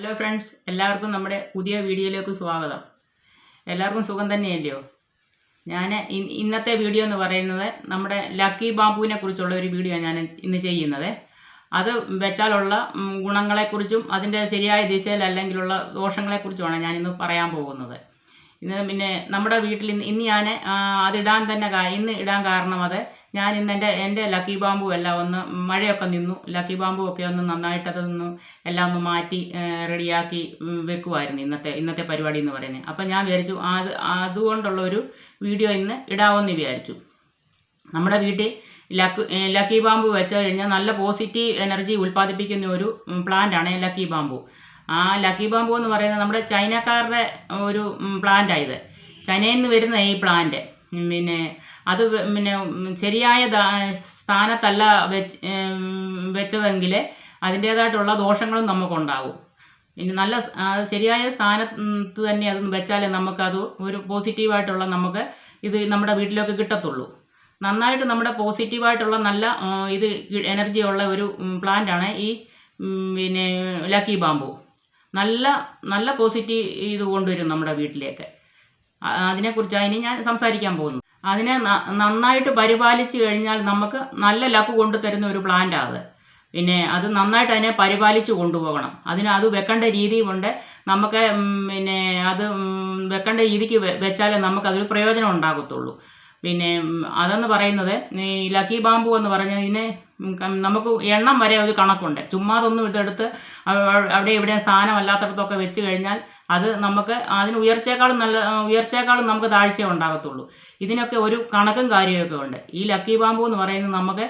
Hello friends എല്ലാവർക്കും നമ്മുടെ പുതിയ വീഡിയോയിലേക്ക് സ്വാഗതം. എല്ലാവർക്കും സുഖം തന്നെയല്ലയോ? ഞാൻ ഇന്നത്തെ വീഡിയോ എന്ന് പറയുന്നത് നമ്മുടെ ലക്കി ബാബുവിനെ കുറിച്ചുള്ള ഒരു വീഡിയോ ഞാൻ ഇന്ന് ചെയ്യുന്നത്. അത് വെച്ചാലുള്ള ഗുണങ്ങളെക്കുറിച്ചും അതിന്റെ ശരിയായ ദിശയിൽ അല്ലെങ്കിലുള്ള ദോഷങ്ങളെക്കുറിച്ചുമാണ് ഞാൻ ഇന്ന് പറയാൻ പോകുന്നത്. ഇന്ന് പിന്നെ നമ്മുടെ വീട്ടിൽ ഇന്ന് ഇന്ന് ഞാൻ അതിടാൻ തന്നെ ഇന്ന് ഇടാൻ കാരണം അത് ഞാൻ ഇന്ന് എന്റെ എന്റെ ലക്കി ബാമ്പു എല്ലാം ഒന്ന് മഴയൊക്കെ നിന്നു. ലക്കി ബാമ്പു ഒക്കെ ഒന്ന് നന്നായിട്ട് അതൊന്ന് എല്ലാം ഒന്ന് മാറ്റി റെഡിയാക്കി വെക്കുമായിരുന്നു ഇന്നത്തെ ഇന്നത്തെ പരിപാടി എന്ന് പറയുന്നത്. അപ്പം ഞാൻ വിചാരിച്ചു അത് അതുകൊണ്ടുള്ള ഒരു വീഡിയോ ഇന്ന് ഇടാമെന്ന് വിചാരിച്ചു. നമ്മുടെ വീട്ടിൽ ലക്ക് ലക്കി ബാമ്പു വെച്ച് കഴിഞ്ഞാൽ നല്ല പോസിറ്റീവ് എനർജി ഉൽപ്പാദിപ്പിക്കുന്ന ഒരു പ്ലാന്റാണ് ലക്കി ബാമ്പു. ആ ലക്കി ബാമ്പു എന്ന് പറയുന്നത് നമ്മുടെ ചൈനക്കാരുടെ ഒരു പ്ലാന്റാണ് ഇത്. ചൈനയിൽ നിന്ന് വരുന്ന ഈ പ്ലാന്റ് പിന്നെ അത് പിന്നെ ശരിയായ സ്ഥാനത്തല്ല വെച്ച് വെച്ചതെങ്കിൽ അതിന്റേതായിട്ടുള്ള ദോഷങ്ങളും നമുക്കുണ്ടാകും. ഇനി നല്ല ശരിയായ സ്ഥാനത്ത് തന്നെ അത് വെച്ചാലേ നമുക്കത് ഒരു പോസിറ്റീവായിട്ടുള്ള നമുക്ക് ഇത് നമ്മുടെ വീട്ടിലൊക്കെ കിട്ടത്തുള്ളൂ. നന്നായിട്ട് നമ്മുടെ പോസിറ്റീവായിട്ടുള്ള നല്ല ഇത് എനർജി ഉള്ള ഒരു പ്ലാന്റാണ് ഈ പിന്നെ ലക്കി ബാമ്പു നല്ല നല്ല പോസിറ്റീവ് ഇത് കൊണ്ടുവരും നമ്മുടെ വീട്ടിലേക്ക്. ആ- അതിന് ഞാൻ സംസാരിക്കാൻ പോകുന്നത് അതിനെ നന്നായിട്ട് പരിപാലിച്ചു കഴിഞ്ഞാൽ നമുക്ക് നല്ല ലക്ക് കൊണ്ടുതരുന്ന ഒരു പ്ലാന്റാണ് അത്. പിന്നെ അത് നന്നായിട്ട് അതിനെ പരിപാലിച്ച് കൊണ്ടുപോകണം. അതിന് അത് വെക്കേണ്ട രീതിയുമുണ്ട് നമുക്ക് പിന്നെ അത് വെക്കേണ്ട രീതിക്ക് വെച്ചാലേ നമുക്ക് അതൊരു പ്രയോജനം ഉണ്ടാകത്തുള്ളൂ. പിന്നെ അതെന്ന് പറയുന്നത് ഈ ലക്കി ബാമ്പു എന്ന് പറഞ്ഞാൽ ഇതിന് നമുക്ക് എണ്ണം വരെ ഒരു കണക്കുണ്ട്. ചുമ്മാതൊന്നും ഇതെടുത്ത് അവിടെ ഇവിടെ സ്ഥാനമല്ലാത്തടത്തൊക്കെ വെച്ച് കഴിഞ്ഞാൽ അത് നമുക്ക് അതിന് ഉയർച്ചയേക്കാളും നല്ല ഉയർച്ചയേക്കാളും നമുക്ക് താഴ്ച ഉണ്ടാകത്തുള്ളൂ. ഇതിനൊക്കെ ഒരു കണക്കും കാര്യമൊക്കെ ഉണ്ട്. ഈ ലക്കി ബാമ്പു എന്ന് പറയുന്നത് നമുക്ക്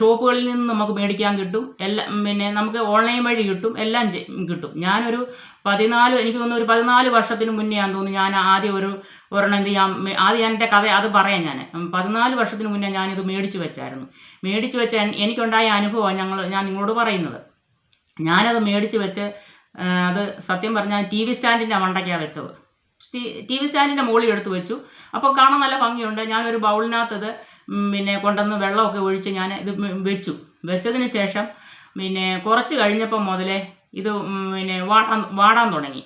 ഷോപ്പുകളിൽ നിന്ന് നമുക്ക് മേടിക്കാൻ കിട്ടും. എല്ലാം പിന്നെ നമുക്ക് ഓൺലൈൻ വഴി കിട്ടും. എല്ലാം കിട്ടും. ഞാനൊരു പതിനാല് എനിക്ക് തോന്നുന്നു ഒരു പതിനാല് വർഷത്തിന് മുന്നേ ഞാൻ തോന്നുന്നു ഞാൻ ആദ്യം ഒരു ഒരെണ്ണം എന്ത് ഞാൻ ആദ്യം ഞാൻ എന്റെ കഥ അത് പറയാം ഞാൻ. പതിനാല് വർഷത്തിന് മുന്നേ ഞാനിത് മേടിച്ച് വെച്ചായിരുന്നു. മേടിച്ച് വെച്ച എനിക്കുണ്ടായ അനുഭവമാണ് ഞങ്ങൾ ഞാൻ നിങ്ങളോട് പറയുന്നത്. ഞാനത് മേടിച്ച് വെച്ച് അത് സത്യം പറഞ്ഞാൽ ടി വി സ്റ്റാൻഡിന്റെ മണ്ടയ്ക്കാണ് വെച്ചത്. ടി വി സ്റ്റാൻഡിന്റെ മുകളിൽ എടുത്തു വെച്ചു. അപ്പോൾ കാണാൻ നല്ല ഭംഗിയുണ്ട്. ഞാനൊരു ബൗളിനകത്ത് ഇത് പിന്നെ കൊണ്ടുവന്ന് വെള്ളമൊക്കെ ഒഴിച്ച് ഞാൻ ഇത് വെച്ചു. വെച്ചതിന് ശേഷം പിന്നെ കുറച്ച് കഴിഞ്ഞപ്പം മുതലേ ഇത് പിന്നെ വാടാൻ വാടാൻ തുടങ്ങി.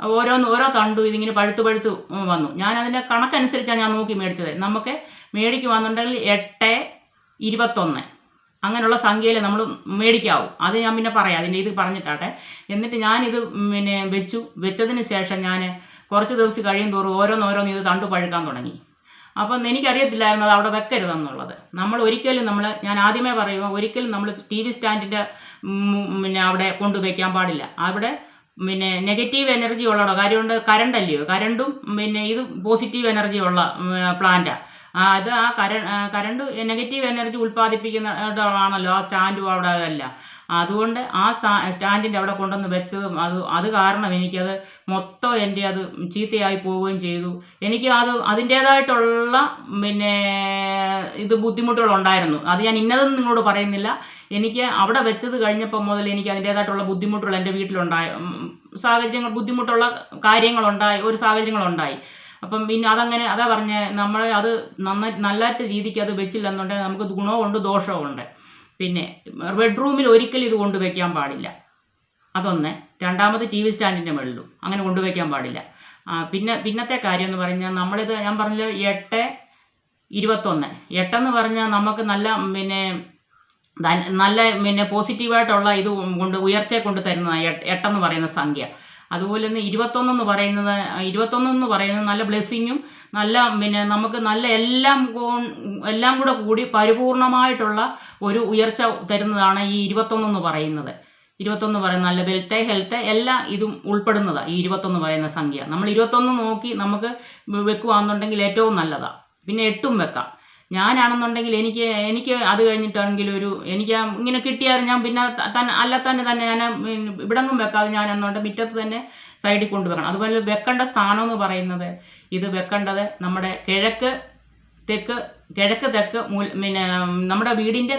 ഓരോന്ന് ഓരോ തണ്ടു ഇതിങ്ങനെ പഴുത്തു പഴുത്തു വന്നു. ഞാൻ അതിന്റെ കണക്കനുസരിച്ചാണ് ഞാൻ നോക്കി മേടിച്ചത്. നമുക്ക് മേടിക്കുവാന്നുണ്ടെങ്കിൽ എട്ട് ഇരുപത്തൊന്ന്. അങ്ങനെയുള്ള സംഖ്യയിൽ നമ്മൾ മേടിക്കാവും. അത് ഞാൻ പിന്നെ പറയാം. അതിന്റെ ഇത് പറഞ്ഞിട്ടാട്ടെ. എന്നിട്ട് ഞാനിത് പിന്നെ വെച്ചു. വെച്ചതിന് ശേഷം ഞാൻ കുറച്ച് ദിവസം കഴിയും തോറും ഓരോന്നോരോന്ന് ഇത് തണ്ടു പഴുക്കാൻ തുടങ്ങി. അപ്പം എനിക്കറിയത്തില്ലായിരുന്നു അത് അവിടെ വെക്കരുതെന്നുള്ളത്. നമ്മൾ ഒരിക്കലും നമ്മൾ ഞാൻ ആദ്യമേ പറയുമ്പോൾ ഒരിക്കലും നമ്മൾ ടി വി സ്റ്റാൻഡിന്റെ പിന്നെ അവിടെ കൊണ്ടുവയ്ക്കാൻ പാടില്ല. അവിടെ പിന്നെ നെഗറ്റീവ് എനർജി ഉള്ളടോ? കാര്യമുണ്ട് കറണ്ട് അല്ലയോ കറണ്ടും പിന്നെ ഇത് പോസിറ്റീവ് എനർജി ഉള്ള പ്ലാന്റാണ് അത് ആ കര കരണ്ട് നെഗറ്റീവ് എനർജി ഉൽപ്പാദിപ്പിക്കുന്നതാണല്ലോ ആ സ്റ്റാൻഡും അവിടെ അതല്ല. അതുകൊണ്ട് ആ സ്റ്റാ സ്റ്റാൻഡിന്റെ അവിടെ കൊണ്ടുവന്ന് വെച്ചതും അത് അത് കാരണം എനിക്കത് മൊത്തം എന്റെ അത് ചീത്തയായി പോവുകയും ചെയ്തു. എനിക്ക് അത് അതിന്റേതായിട്ടുള്ള പിന്നെ ഇത് ബുദ്ധിമുട്ടുകളുണ്ടായിരുന്നു. അത് ഞാൻ ഇന്നതെന്ന് നിങ്ങളോട് പറയുന്നില്ല. എനിക്ക് അവിടെ വെച്ചത് കഴിഞ്ഞപ്പോൾ മുതൽ എനിക്ക് അതിന്റേതായിട്ടുള്ള ബുദ്ധിമുട്ടുകൾ എന്റെ വീട്ടിലുണ്ടായ. സാഹചര്യങ്ങൾ ബുദ്ധിമുട്ടുള്ള കാര്യങ്ങളുണ്ടായി ഒരു സാഹചര്യങ്ങളുണ്ടായി. അപ്പം പിന്നെ അതങ്ങനെ അതാ പറഞ്ഞ നമ്മളെ അത് നന്നായി നല്ലാത്ത രീതിക്ക് അത് വെച്ചില്ലെന്നുണ്ടെങ്കിൽ നമുക്ക് ഗുണവും ഉണ്ട് ദോഷവും ഉണ്ട്. പിന്നെ ബെഡ്റൂമിൽ ഒരിക്കലും ഇത് കൊണ്ടുവയ്ക്കാൻ പാടില്ല. അതൊന്ന്. രണ്ടാമത് ടി വി സ്റ്റാൻഡിന്റെ മുകളിലും അങ്ങനെ കൊണ്ടുവയ്ക്കാൻ പാടില്ല. പിന്നെ പിന്നത്തെ കാര്യം എന്ന് പറഞ്ഞാൽ നമ്മളിത് ഞാൻ പറഞ്ഞ എട്ട് ഇരുപത്തൊന്ന്. എട്ടെന്ന് പറഞ്ഞാൽ നമുക്ക് നല്ല പിന്നെ നല്ല പിന്നെ പോസിറ്റീവായിട്ടുള്ള ഇത് കൊണ്ട് ഉയർച്ചയെ കൊണ്ട് തരുന്ന എട്ടെന്ന് പറയുന്ന സംഖ്യ. അതുപോലെ തന്നെ ഇരുപത്തൊന്നെന്ന് പറയുന്നത് ഇരുപത്തൊന്നെന്ന് പറയുന്നത് നല്ല ബ്ലെസ്സിങ്ങും നല്ല പിന്നെ നമുക്ക് നല്ല എല്ലാം എല്ലാം കൂടെ കൂടി പരിപൂർണമായിട്ടുള്ള ഒരു ഉയർച്ച തരുന്നതാണ് ഈ ഇരുപത്തൊന്നെന്ന് പറയുന്നത്. ഇരുപത്തൊന്ന് പറയുന്ന നല്ല വെൽത്ത് ഹെൽത്ത് എല്ലാം ഇതും ഉൾപ്പെടുന്നതാണ് ഈ ഇരുപത്തൊന്ന് പറയുന്ന സംഖ്യ. നമ്മൾ ഇരുപത്തൊന്ന് നോക്കി നമുക്ക് വെക്കുകയാണെന്നുണ്ടെങ്കിൽ ഏറ്റവും നല്ലതാണ് പിന്നെ എട്ടും വെക്കാം. ഞാനാണെന്നുണ്ടെങ്കിൽ എനിക്ക് എനിക്ക് അത് കഴിഞ്ഞിട്ടാണെങ്കിൽ ഒരു എനിക്ക് ഇങ്ങനെ കിട്ടിയാൽ ഞാൻ പിന്നെ തന്നെ അല്ല തന്നെ ഞാൻ ഇവിടെങ്ങും വെക്കാതെ ഞാൻ എന്നുണ്ട് മുറ്റത്ത് തന്നെ സൈഡിൽ കൊണ്ടുവെക്കണം. അതുപോലെ വെക്കേണ്ട സ്ഥാനം എന്ന് പറയുന്നത് ഇത് വെക്കേണ്ടത് നമ്മുടെ കിഴക്ക് തെക്ക് കിഴക്ക് തെക്ക് പിന്നെ നമ്മുടെ വീടിന്റെ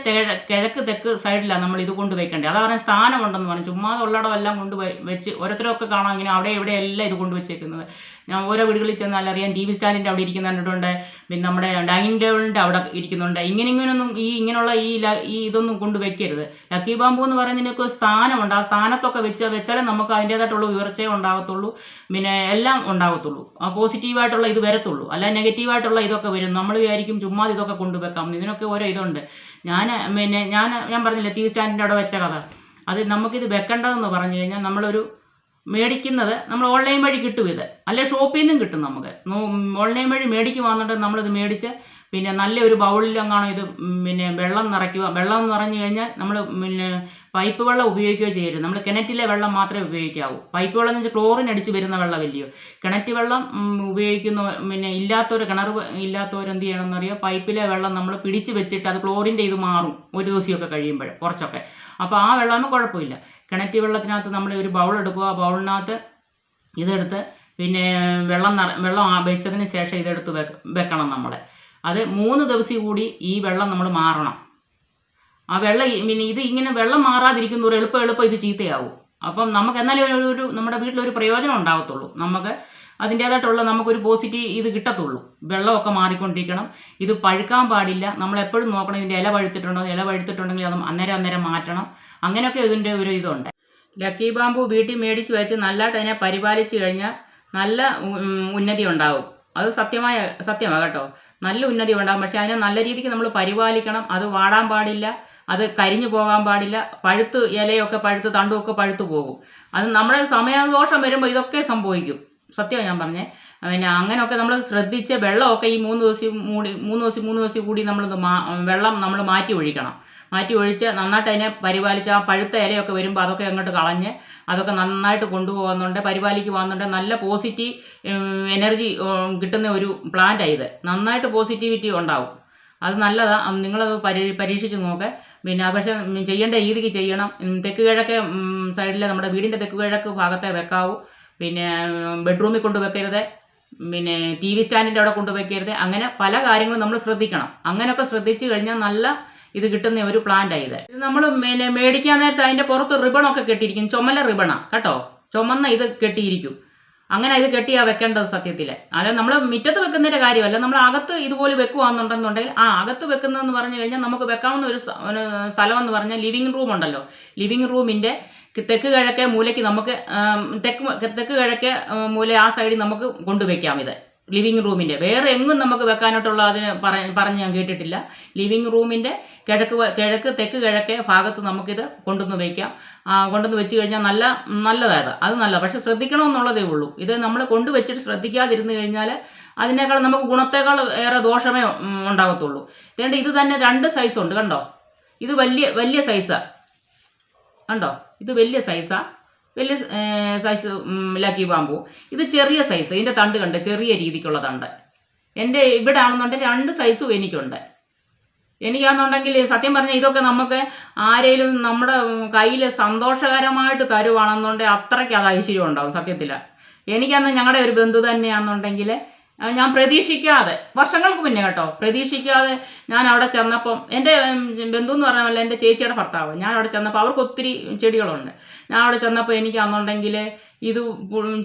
കിഴക്ക് തെക്ക് സൈഡിലാണ് നമ്മൾ ഇത് കൊണ്ട് വയ്ക്കേണ്ടത് അതാ പറഞ്ഞാൽ സ്ഥാനമുണ്ടെന്ന് പറഞ്ഞു. ചുമ്മാതെ ഉള്ളടം എല്ലാം കൊണ്ട് വെച്ച് ഓരോരുത്തരൊക്കെ കാണാം ഇങ്ങനെ അവിടെ ഇവിടെ എല്ലാം ഇത് കൊണ്ട് വെച്ചേക്കുന്നത് ഞാൻ ഓരോ വീടുകളിൽ ചെന്നാൽ അറിയാം ടി വി സ്റ്റാൻഡിന്റെ അവിടെ ഇരിക്കുന്ന കണ്ടിട്ടുണ്ട്. പിന്നെ നമ്മുടെ ഡൈനിങ് ടേബിളിന്റെ അവിടെ ഇരിക്കുന്നുണ്ട്. ഇങ്ങനെ ഇങ്ങനെയൊന്നും ഈ ഇങ്ങനെയുള്ള ഈ ഈ ഇതൊന്നും കൊണ്ട് വെക്കരുത് ലക്കി ബാമ്പു എന്ന് പറയുന്നതിനൊക്കെ സ്ഥാനമുണ്ട്. ആ സ്ഥാനത്തൊക്കെ വെച്ച് വെച്ചാലേ നമുക്ക് അതിന്റേതായിട്ടുള്ള ഉയർച്ചയെ ഉണ്ടാകത്തുള്ളൂ. പിന്നെ എല്ലാം ഉണ്ടാകത്തുള്ളൂ. ആ പോസിറ്റീവായിട്ടുള്ള ഇത് വരത്തുള്ളൂ. അല്ല നെഗറ്റീവായിട്ടുള്ള ഇതൊക്കെ വരും. നമ്മൾ വിചാരിക്കും ചുമ്മാ ഇതൊക്കെ കൊണ്ടുവെക്കാം ഇതിനൊക്കെ ഓരോ ഇതുണ്ട്. ഞാൻ പിന്നെ ഞാൻ ഞാൻ പറഞ്ഞില്ലേ ടി സ്റ്റാൻഡിന്റെ അവിടെ വെച്ച കഥ. അത് നമുക്കിത് വെക്കേണ്ടതെന്ന് പറഞ്ഞു കഴിഞ്ഞാൽ നമ്മളൊരു മേടിക്കുന്നത് നമ്മൾ ഓൺലൈൻ വഴി കിട്ടും ഇത്. അല്ലെ ഷോപ്പിൽ നിന്നും കിട്ടും നമുക്ക്. ഓൺലൈൻ വഴി മേടിക്കുവാന്നുണ്ടെങ്കിൽ നമ്മളിത് മേടിച്ച് പിന്നെ നല്ലൊരു ബൗളിലെങ്ങാണോ ഇത് പിന്നെ വെള്ളം നിറയ്ക്കുക. വെള്ളം നിറഞ്ഞു കഴിഞ്ഞാൽ നമ്മൾ പിന്നെ പൈപ്പ് വെള്ളം ഉപയോഗിക്കുകയോ ചെയ്യരുത്. നമ്മൾ കിണറ്റിലെ വെള്ളം മാത്രമേ ഉപയോഗിക്കാവൂ. പൈപ്പ് വെള്ളം എന്ന് വെച്ചാൽ ക്ലോറിൻ അടിച്ച് വരുന്ന വെള്ളമില്ലയോ? കിണറ്റ് വെള്ളം ഉപയോഗിക്കുന്ന പിന്നെ ഇല്ലാത്തവർ കിണർ ഇല്ലാത്തവർ എന്ത് ചെയ്യണമെന്ന് അറിയാം? പൈപ്പിലെ വെള്ളം നമ്മൾ പിടിച്ച് വെച്ചിട്ട് അത് ക്ലോറിന്റെ ഇത് മാറും ഒരു ദിവസമൊക്കെ കഴിയുമ്പോൾ കുറച്ചൊക്കെ. അപ്പോൾ ആ വെള്ളമാകുമ്പോൾ കുഴപ്പമില്ല. കിണറ്റ് വെള്ളത്തിനകത്ത് നമ്മൾ ഒരു ബൗൾ എടുക്കുക. ബൗളിനകത്ത് ഇതെടുത്ത് പിന്നെ വെള്ളം വെള്ളം വെച്ചതിന് ശേഷം ഇതെടുത്ത് വെക്ക വെക്കണം നമ്മൾ. അത് മൂന്ന് ദിവസം കൂടി ഈ വെള്ളം നമ്മൾ മാറണം. ആ വെള്ളം പിന്നെ ഇത് ഇങ്ങനെ വെള്ളം മാറാതിരിക്കുന്ന ഒരു എളുപ്പം എളുപ്പം ഇത് ചീത്തയാവും. അപ്പം നമുക്ക് എന്നാലും ഒരു ഒരു നമ്മുടെ വീട്ടിലൊരു പ്രയോജനം ഉണ്ടാകത്തുള്ളൂ നമുക്ക് അതിന്റേതായിട്ടുള്ള നമുക്കൊരു പോസിറ്റീവ് ഇത് കിട്ടത്തുള്ളൂ. വെള്ളമൊക്കെ മാറിക്കൊണ്ടിരിക്കണം. ഇത് പഴുക്കാൻ പാടില്ല. നമ്മൾ എപ്പോഴും നോക്കണം ഇതിന്റെ ഇല പഴുത്തിട്ടുണ്ടോ ഇല പഴുത്തിട്ടുണ്ടെങ്കിൽ അത് അന്നേരം അന്നേരം മാറ്റണം. അങ്ങനെയൊക്കെ ഇതിന്റെ ഒരു ഇതുണ്ട്. ലക്കി ബാമ്പു വീട്ടിൽ മേടിച്ച് വെച്ച് നല്ലതായിട്ട് അതിനെ പരിപാലിച്ച് കഴിഞ്ഞാൽ നല്ല ഉന്നതി ഉണ്ടാവും. അത് സത്യമായ സത്യമാണ് കേട്ടോ. നല്ല ഉന്നതി ഉണ്ടാകും പക്ഷേ അതിനെ നല്ല രീതിക്ക് നമ്മൾ പരിപാലിക്കണം. അത് വാടാൻ പാടില്ല. അത് കരിഞ്ഞു പോകാൻ പാടില്ല. പഴുത്ത് ഇലയൊക്കെ പഴുത്ത് തണ്ടുമൊക്കെ പഴുത്തു പോകും. അത് നമ്മുടെ സമയദോഷം വരുമ്പോൾ ഇതൊക്കെ സംഭവിക്കും. സത്യമാണ് ഞാൻ പറഞ്ഞേ. പിന്നെ അങ്ങനെയൊക്കെ നമ്മൾ ശ്രദ്ധിച്ച് വെള്ളമൊക്കെ ഈ മൂന്ന് ദിവസം മൂടി മൂന്ന് ദിവസം മൂന്ന് ദിവസം കൂടി നമ്മൾ വെള്ളം നമ്മൾ മാറ്റി ഒഴിക്കണം. മാറ്റി ഒഴിച്ച് നന്നായിട്ട് അതിനെ പരിപാലിച്ച് ആ പഴുത്ത ഇലയൊക്കെ വരുമ്പോൾ അതൊക്കെ അങ്ങോട്ട് കളഞ്ഞ് അതൊക്കെ നന്നായിട്ട് കൊണ്ടുപോകുന്നുണ്ട് പരിപാലിക്കുവാന്നുണ്ട്. നല്ല പോസിറ്റീവ് എനർജി കിട്ടുന്ന ഒരു പ്ലാന്റാണ് ഇത്. നന്നായിട്ട് പോസിറ്റിവിറ്റി ഉണ്ടാവും. അത് നല്ലതാണ് നിങ്ങളത് പരീ പരീക്ഷിച്ച് നോക്ക്. പിന്നെ പക്ഷേ ചെയ്യേണ്ട രീതിക്ക് ചെയ്യണം. തെക്ക് കിഴക്ക് സൈഡിൽ നമ്മുടെ വീടിന്റെ തെക്ക് കിഴക്ക് ഭാഗത്തെ വെക്കാവൂ. പിന്നെ ബെഡ്റൂമിൽ കൊണ്ട് വെക്കരുത്. പിന്നെ ടി വി സ്റ്റാൻഡിന്റെ അവിടെ കൊണ്ട് വെക്കരുത്. അങ്ങനെ പല കാര്യങ്ങളും നമ്മൾ ശ്രദ്ധിക്കണം. അങ്ങനെയൊക്കെ ശ്രദ്ധിച്ചു കഴിഞ്ഞാൽ നല്ല ഇത് കിട്ടുന്ന ഒരു പ്ലാന്റാണ് ഇത്. ഇത് നമ്മൾ പിന്നെ മേടിക്കാൻ നേരത്തെ അതിന്റെ പുറത്ത് റിബണൊക്കെ കെട്ടിയിരിക്കും. ചുമല റിബണാണ് കേട്ടോ? ചുമന്ന ഇത് കെട്ടിയിരിക്കും. അങ്ങനെ ഇത് കെട്ടിയാ വെക്കേണ്ടത് സത്യത്തിൽ അല്ല നമ്മൾ മുറ്റത്ത് വെക്കുന്നതിന്റെ കാര്യമല്ല. നമ്മൾ അകത്ത് ഇതുപോലെ വെക്കുവാന്നുണ്ടെന്നുണ്ടെങ്കിൽ ആ അകത്ത് വെക്കുന്നതെന്ന് പറഞ്ഞു കഴിഞ്ഞാൽ നമുക്ക് വെക്കാവുന്ന ഒരു സ്ഥലമെന്ന് പറഞ്ഞാൽ ലിവിങ് റൂം ഉണ്ടല്ലോ. ലിവിങ് റൂമിന്റെ തെക്ക് കിഴക്കേ മൂലയ്ക്ക് നമുക്ക് തെക്ക് തെക്ക് കിഴക്കേ മൂല ആ സൈഡിൽ നമുക്ക് കൊണ്ടുവയ്ക്കാം ഇത്. ലിവിങ് റൂമിന്റെ വേറെ എങ്ങും നമുക്ക് വെക്കാനായിട്ടുള്ള അതിന് പറഞ്ഞ് ഞാൻ കേട്ടിട്ടില്ല. ലിവിങ് റൂമിന്റെ കിഴക്ക് കിഴക്ക് തെക്ക് കിഴക്കേ ഭാഗത്ത് നമുക്കിത് കൊണ്ടുവന്ന് വയ്ക്കാം കൊണ്ടുവന്ന് വെച്ച് കഴിഞ്ഞാൽ നല്ല നല്ലതായത്. അത് നല്ല. പക്ഷെ ശ്രദ്ധിക്കണമെന്നുള്ളതേ ഉള്ളൂ. ഇത് നമ്മൾ കൊണ്ടുവച്ചിട്ട് ശ്രദ്ധിക്കാതിരുന്ന് കഴിഞ്ഞാൽ അതിനേക്കാൾ നമുക്ക് ഗുണത്തേക്കാൾ ഏറെ ദോഷമേ ഉണ്ടാകത്തുള്ളൂ ഇതേണ്ട ഇത് തന്നെ രണ്ട് സൈസുണ്ട് കണ്ടോ? ഇത് വലിയ വലിയ സൈസാണ് കണ്ടോ? ഇത് വലിയ സൈസാ വലിയ സൈസ് ലക്കി ബാമ്പു ഇത് ചെറിയ സൈസ് ഇതിന്റെ തണ്ട് കണ്ട് ചെറിയ രീതിക്കുള്ള തണ്ട്. എന്റെ ഇവിടെ ആണെന്നുണ്ടെങ്കിൽ രണ്ട് സൈസും എനിക്കുണ്ട്. എനിക്കാണെന്നുണ്ടെങ്കിൽ സത്യം പറഞ്ഞാൽ ഇതൊക്കെ നമുക്ക് ആരെങ്കിലും നമ്മുടെ കയ്യിൽ സന്തോഷകരമായിട്ട് തരുവാണെന്നുണ്ടെങ്കിൽ അത്രയ്ക്ക് അത് ഐശ്വര്യം ഉണ്ടാവും സത്യത്തിൽ എനിക്കന്ന് ഞങ്ങളുടെ ഒരു ബന്ധു തന്നെയാണെന്നുണ്ടെങ്കിൽ ഞാൻ പ്രതീക്ഷിക്കാതെ വർഷങ്ങൾക്ക് മുന്നേ കേട്ടോ പ്രതീക്ഷിക്കാതെ ഞാൻ അവിടെ ചെന്നപ്പം എന്റെ ബന്ധു എന്ന് പറഞ്ഞാൽ എന്റെ ചേച്ചിയുടെ ഭർത്താവ് ഞാൻ അവിടെ ചെന്നപ്പോൾ അവർക്ക് ഒത്തിരി ചെടികളുണ്ട്. ഞാൻ അവിടെ ചെന്നപ്പോൾ എനിക്ക് അന്നുണ്ടെങ്കിൽ ഇത്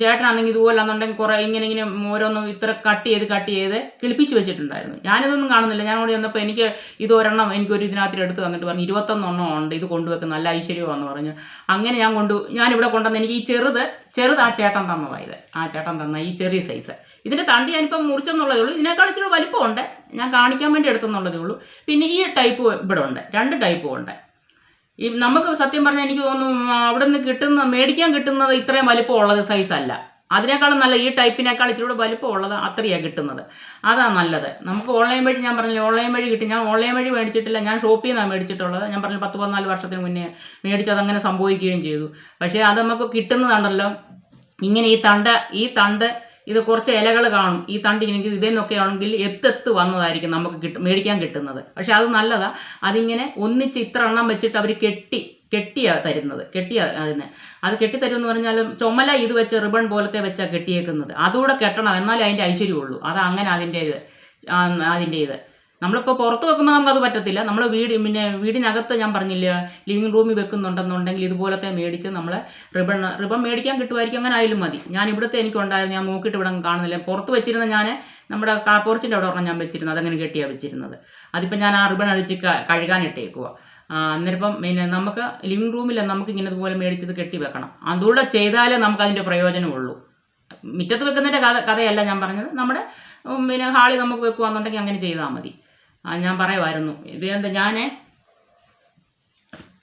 ചേട്ടനാണെങ്കിൽ ഇതുപോലെ അന്നുണ്ടെങ്കിൽ കുറേ ഇങ്ങനെ ഇങ്ങനെ ഓരോന്നും ഇത്ര കട്ട് ചെയ്ത് കട്ട് ചെയ്ത് കിളിപ്പിച്ച് വെച്ചിട്ടുണ്ടായിരുന്നു. ഞാനിതൊന്നും കാണുന്നില്ല. ഞാൻ അവിടെ ചെന്നപ്പോൾ എനിക്ക് ഇത് ഒരെണ്ണം എനിക്കൊരു ഇതിനകത്ത് എടുത്ത് തന്നിട്ട് പറഞ്ഞു ഇരുപത്തൊന്നെണ്ണം ഉണ്ട് ഇത് കൊണ്ടുവെക്കുന്ന നല്ല ഐശ്വര്യമാണെന്ന് പറഞ്ഞു. അങ്ങനെ ഞാൻ കൊണ്ടു ഞാനിവിടെ കൊണ്ടുവന്ന് എനിക്ക് ഈ ചെറുത് ചെറുത് ആ ചേട്ടൻ തന്നതായത് ആ ചേട്ടൻ തന്ന ഈ ചെറിയ സൈസ് ഇതിന്റെ തണ്ട് ഞാനിപ്പം മുറിച്ചെന്നുള്ളതേ ഉള്ളൂ. ഇതിനേക്കാൾ ഇച്ചിരി വലിപ്പമുണ്ട്. ഞാൻ കാണിക്കാൻ വേണ്ടി എടുത്തെന്നുള്ളതേ ഉള്ളൂ. പിന്നെ ഈ ടൈപ്പ് ഇവിടെ ഉണ്ട്. രണ്ട് ടൈപ്പും ഉണ്ട്. ഈ നമുക്ക് സത്യം പറഞ്ഞാൽ എനിക്ക് തോന്നുന്നു അവിടെ നിന്ന് കിട്ടുന്ന മേടിക്കാൻ കിട്ടുന്നത് ഇത്രയും വലിപ്പമുള്ളത് സൈസല്ല അതിനേക്കാളും നല്ല ഈ ടൈപ്പിനേക്കാൾ ഇച്ചിരി വലിപ്പമുള്ളത് അത്രയാണ് കിട്ടുന്നത്. അതാണ് നല്ലത്. നമുക്ക് ഓൺലൈൻ വഴി ഞാൻ പറഞ്ഞില്ല ഓൺലൈൻ വഴി കിട്ടി. ഞാൻ ഓൺലൈൻ വഴി മേടിച്ചിട്ടില്ല. ഞാൻ ഷോപ്പിൽ നിന്നാണ് മേടിച്ചിട്ടുള്ളത്. ഞാൻ പറഞ്ഞു പത്ത് പതിനാല് വർഷത്തിന് മുന്നേ മേടിച്ചത് അങ്ങനെ സംഭവിക്കുകയും ചെയ്തു. പക്ഷേ അത് നമുക്ക് കിട്ടുന്നതാണല്ലോ. ഇങ്ങനെ ഈ തണ്ട് ഈ തണ്ട് ഇത് കുറച്ച് ഇലകൾ കാണും. ഈ തണ്ട് എനിക്ക് ഇതിൽ നിന്നൊക്കെ ആണെങ്കിൽ എത്തെത്ത് വന്നതായിരിക്കും നമുക്ക് കിട്ടും മേടിക്കാൻ കിട്ടുന്നത്. പക്ഷെ അത് നല്ലതാ. അതിങ്ങനെ ഒന്നിച്ച് ഇത്ര എണ്ണം വെച്ചിട്ട് അവർ കെട്ടി കെട്ടിയാണ് തരുന്നത്. കെട്ടിയ അതിന്. അത് കെട്ടിത്തരും എന്ന് പറഞ്ഞാൽ ചുമല ഇത് വെച്ച് റിബൺ പോലത്തെ വെച്ചാൽ കെട്ടിയേക്കുന്നത്. അതുകൂടെ കെട്ടണം. എന്നാലേ അതിന്റെ ഐശ്വര്യമുള്ളൂ. അത് അങ്ങനെ അതിന്റെ ഇത്. അതിന്റെ ഇത്. നമ്മളിപ്പോൾ പുറത്ത് വെക്കുമ്പോൾ നമുക്കത് പറ്റത്തില്ല. നമ്മൾ വീട് പിന്നെ വീടിനകത്ത് ഞാൻ പറഞ്ഞില്ല ലിവിങ് റൂമിൽ വെക്കുന്നുണ്ടെന്നുണ്ടെങ്കിൽ ഇതുപോലത്തെ മേടിച്ച് നമ്മൾ റിബൺ റിബൺ മേടിക്കാൻ കിട്ടുമായിരിക്കും. അങ്ങനെ ആയാലും മതി. ഞാൻ ഇവിടുത്തെ എനിക്കുണ്ടായിരുന്നു ഞാൻ നോക്കിയിട്ട് ഇവിടെ കാണുന്നില്ല. പുറത്ത് വെച്ചിരുന്ന ഞാൻ നമ്മുടെ കാർ പോർച്ചിന്റെ അവിടെ ഒരെണ്ണം ഞാൻ വെച്ചിരുന്നത് അതങ്ങനെ കെട്ടിയാണ് വെച്ചിരുന്നത്. അതിപ്പോൾ ഞാൻ ആ റിബൺ അഴിച്ച് കഴുകാനിട്ടേക്കുക അന്നേരപ്പം പിന്നെ നമുക്ക് ലിവിങ് റൂമിൽ നമുക്ക് ഇങ്ങനെ ഇതുപോലെ മേടിച്ചത് കെട്ടി വെക്കണം. അതുകൂടെ ചെയ്താലേ നമുക്ക് അതിന്റെ പ്രയോജനമുള്ളൂ. മുറ്റത്ത് വെക്കുന്നതിന്റെ കഥ കഥയല്ല ഞാൻ പറഞ്ഞത്. നമ്മുടെ പിന്നെ ഹാളിൽ നമുക്ക് വെക്കുകയാണെന്നുണ്ടെങ്കിൽ അങ്ങനെ ചെയ്താൽ മതി. ആ ഞാൻ പറയുമായിരുന്നു ഇത് എന്താ ഞാൻ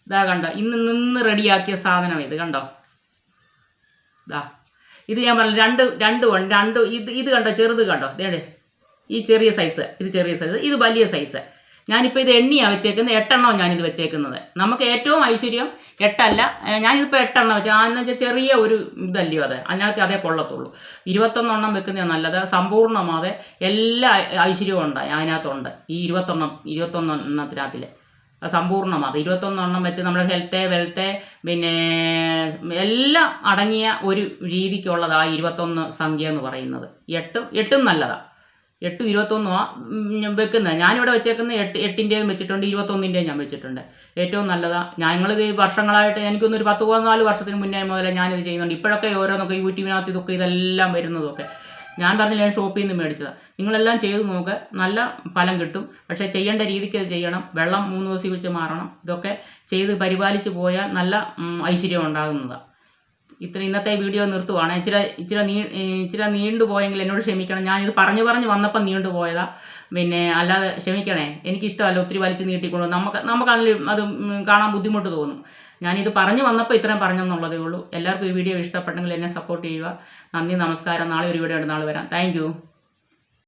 ഇതാ കണ്ടോ ഇന്ന് നിന്ന് റെഡിയാക്കിയ സാധനം ഇത് കണ്ടോ? ഇതാ ഇത് ഞാൻ പറഞ്ഞു രണ്ട് രണ്ട് രണ്ട് ഇത് ഇത് കണ്ടോ ചെറുത് കണ്ടോ? ഇതേ. ഈ ചെറിയ സൈസ് ഇത് ചെറിയ സൈസ് ഇത് വലിയ സൈസ് ഞാനിപ്പോൾ ഇത് എണ്ണിയാണ് വെച്ചേക്കുന്നത്? എട്ടെണ്ണോ ഞാനിത് വെച്ചേക്കുന്നത്. നമുക്ക് ഏറ്റവും ഐശ്വര്യം എട്ടല്ല. ഞാനിതിപ്പോൾ എട്ടെണ്ണം വെച്ചാൽ അതെന്ന് വെച്ചാൽ ചെറിയ ഒരു ഇതല്ലയോ അത്? അതിനകത്ത് അതേ കൊള്ളത്തുള്ളൂ ഇരുപത്തൊന്നെണ്ണം വെക്കുന്നതാണ് നല്ലത്. സമ്പൂർണമാതെ എല്ലാ ഐശ്വര്യവും ഉണ്ട്. അതിനകത്തുണ്ട്. ഈ ഇരുപത്തൊണ്ണം ഇരുപത്തൊന്നെണ്ണത്തിനകത്തിൽ സമ്പൂർണമാതെ ഇരുപത്തൊന്നെണ്ണം വെച്ച് നമ്മുടെ ഹെൽത്ത് വെൽത്ത് പിന്നെ എല്ലാം അടങ്ങിയ ഒരു രീതിക്കുള്ളതാണ് ഇരുപത്തൊന്ന് സംഖ്യ എന്ന് പറയുന്നത്. എട്ടും എട്ടും നല്ലതാണ് എട്ടും ഇരുപത്തൊന്നും വെക്കുന്നത് ഞാനിവിടെ വെച്ചേക്കുന്നത് എട്ട് എട്ടിന്റെയും വെച്ചിട്ടുണ്ട് ഇരുപത്തൊന്നിന്റെയും ഞാൻ വെച്ചിട്ടുണ്ട്. ഏറ്റവും നല്ലതാണ് ഞങ്ങളിത് വർഷങ്ങളായിട്ട് എനിക്കൊന്നും ഒരു പത്ത് പതിനാല് വർഷത്തിന് മുന്നേ മുതലേ ഞാനിത് ചെയ്യുന്നുണ്ട്. ഇപ്പോഴൊക്കെ ഓരോന്നൊക്കെ യൂട്യൂബിനകത്ത് ഇതൊക്കെ ഇതെല്ലാം വരുന്നതൊക്കെ. ഞാൻ പറഞ്ഞില്ല ഞാൻ ഷോപ്പിൽ നിന്ന് മേടിച്ചതാണ് നിങ്ങളെല്ലാം ചെയ്ത് നോക്ക്. നല്ല ഫലം കിട്ടും. പക്ഷേ ചെയ്യേണ്ട രീതിക്ക് അത് ചെയ്യണം. വെള്ളം മൂന്ന് ദിവസം വെച്ച് മാറണം. ഇതൊക്കെ ചെയ്ത് പരിപാലിച്ച് പോയാൽ നല്ല ഐശ്വര്യം ഉണ്ടാകുന്നതാണ് ഇത്ര ഇന്നത്തെ വീഡിയോ നിർത്തുവാണ്. ഇച്ചിരി ഇച്ചിരി നീ ഇച്ചിരി നീണ്ടു പോയെങ്കിൽ എന്നോട് ക്ഷമിക്കണം. ഞാനിത് പറഞ്ഞു പറഞ്ഞു വന്നപ്പം നീണ്ടു പോയതാ. പിന്നെ അല്ലാതെ ക്ഷമിക്കണേ. എനിക്കിഷ്ടമല്ല ഒത്തിരി വലിച്ചു നീട്ടിക്കൊണ്ട് നമുക്ക് നമുക്ക് അതിൽ അത് കാണാൻ ബുദ്ധിമുട്ട് തോന്നും. ഞാനിത് പറഞ്ഞു വന്നപ്പോൾ ഇത്രയും പറഞ്ഞെന്നുള്ളതേ ഉള്ളൂ. എല്ലാവർക്കും ഈ വീഡിയോ ഇഷ്ടപ്പെട്ടെങ്കിൽ എന്നെ സപ്പോർട്ട് ചെയ്യുക. നന്ദി നമസ്കാരം. നാളെ ഒരു വീഡിയോ നാളെ വരാം. താങ്ക്